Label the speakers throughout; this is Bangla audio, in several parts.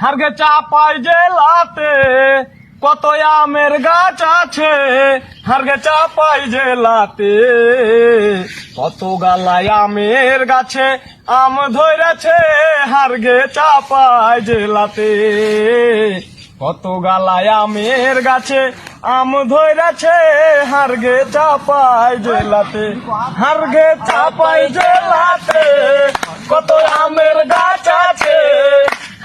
Speaker 1: হারগে চাপাই জেলাতে কত আমের গাছ আছে। হারগে চাপাই জেলাতে কত গালায় আমের গাছে আম ধরেছে। হারগে চাপাই জেলাতে কত গালায় আমের গাছে আম ধরেছে। হারগে চাপাই জেলাতে, হারগে চাপাই জেলাতে কত আমের গাছ আছে।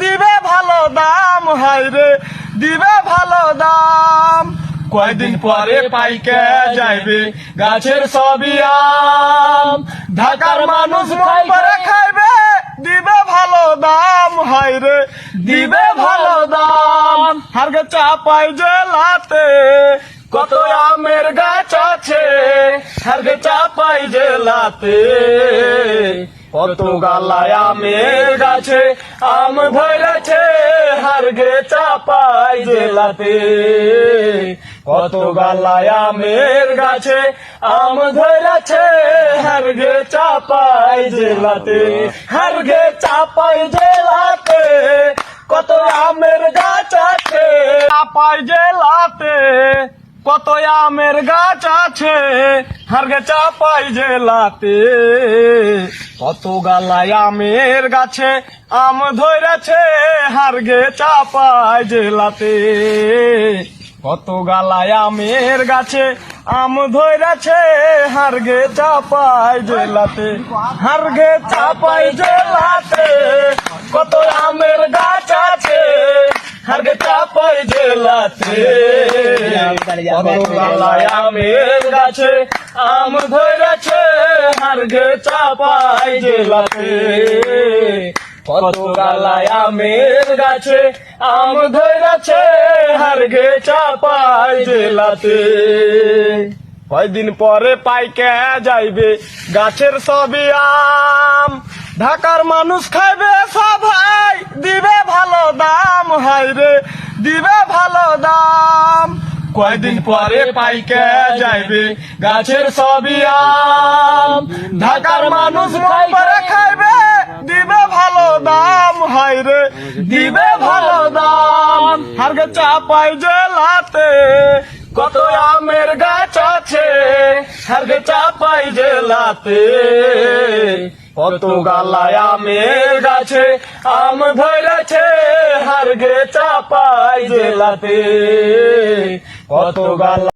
Speaker 1: দিবে ভালো দাম হাইরে দিবে ভালো দাম। কয়দিন পরে পাইকে যাইবে গাছের সবই আম। ঢাকার মানুষ পরে খাইবে, দিবে ভালো দাম হাইরে দিবে ভালো দাম। হারগে চাপাই জেলাতে কত আমের গাছ আছে। হারগে চাপাই জেলাতে কত গালায় আমের গাছে। আম ধরেছে, হারগে চাপাই জেলাতে। কত গালায় আমের গাছে, আম ধরেছে, হারগে চাপাই জেলাতে। হারগে চাপাই জেলাতে, কত আমের গাছ আছে। চাপাই জেলাতে। কত আমের গাছ আছে, হারগে চাপাই জেলাতে। কত গালায় আমের গাছে আম ধরেছে, হারগে চাপাই জেলাতে। কত গালায় আমের গাছে আম ধরেছে, হারগে চাপাই জেলাতে। হারগে চাপাই জেলাতে কত আমের গাছ আছে, হারগে চাপাই জেলাতে। আম ধরেছে চাপাই জেলাতে গাছে আম ধরেছে চাপাই জেলাতে কয়দিন পরে পাইকে যাইবে গাছের সবই আম। ঢাকার মানুষ খাইবে সবাই দিবে ভালো দাম হাইরে দিবে ভালো দাম। কয়দিন পরে পাইকে যাইবে গাছের সবই আম। ঢাকার মানুষ পরে খাইবে, দিবে ভালো দাম হাই রে, দিবে ভালো দাম। হারগে চাপাই জেলাতে কত আমের গাছ আছে, হারগে চাপাই জেলাতে কত গালায় আমের গাছে আম ধরেছে, হারগে চাপাই জেলাতে। কত গালা